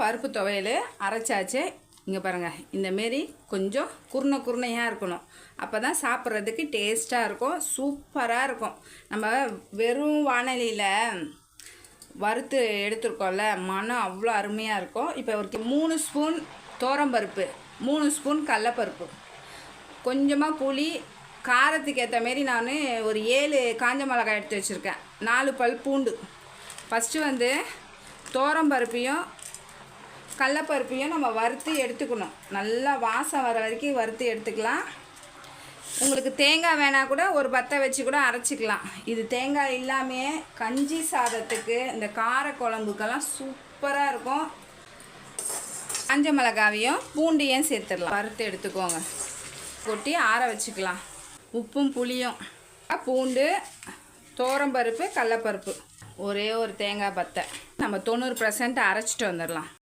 பருப்பு துவையல் அரைச்சாச்சு. இங்கே பாருங்கள் இந்தமாரி கொஞ்சம் குருணை குருணையாக இருக்கணும். அப்போ தான் சாப்பிட்றதுக்கு டேஸ்ட்டாக இருக்கும் சூப்பராக இருக்கும். நம்ம வெறும் வானலியில் வறுத்து எடுத்துருக்கோம்ல மனம் அவ்வளோ அருமையாக இருக்கும். இப்போ ஒரு மூணு ஸ்பூன் தோரம்பருப்பு மூணு ஸ்பூன் கடலப்பருப்பு. கொஞ்சமாக புளி காரத்துக்கு ஏற்ற மாரி நான் ஒரு ஏழு காஞ்ச மிளகாய் எடுத்து வச்சுருக்கேன். நாலு பல் பூண்டு. ஃபஸ்ட்டு வந்து பருப்பையும் கடலப்பருப்பையும் நம்ம வறுத்து எடுத்துக்கணும். நல்லா வாசம் வர வரைக்கும் வறுத்து எடுத்துக்கலாம். உங்களுக்கு தேங்காய் வேணால் கூட ஒரு பத்தை வச்சு கூட அரைச்சிக்கலாம். இது தேங்காய் இல்லாமையே கஞ்சி சாதத்துக்கு இந்த கார குழம்புக்கெல்லாம் சூப்பராக இருக்கும். காஞ்ச மிளகாவையும் பூண்டையும் சேர்த்துடலாம். வறுத்து எடுத்துக்கோங்க. கொட்டி ஆற வச்சுக்கலாம். உப்பும் புளியும். பூண்டு தோரம்பருப்பு கடலப்பருப்பு ஒரே ஒரு தேங்காய் பத்தை. நம்ம தொண்ணூறு பர்சன்ட் அரைச்சிட்டு வந்துடலாம்.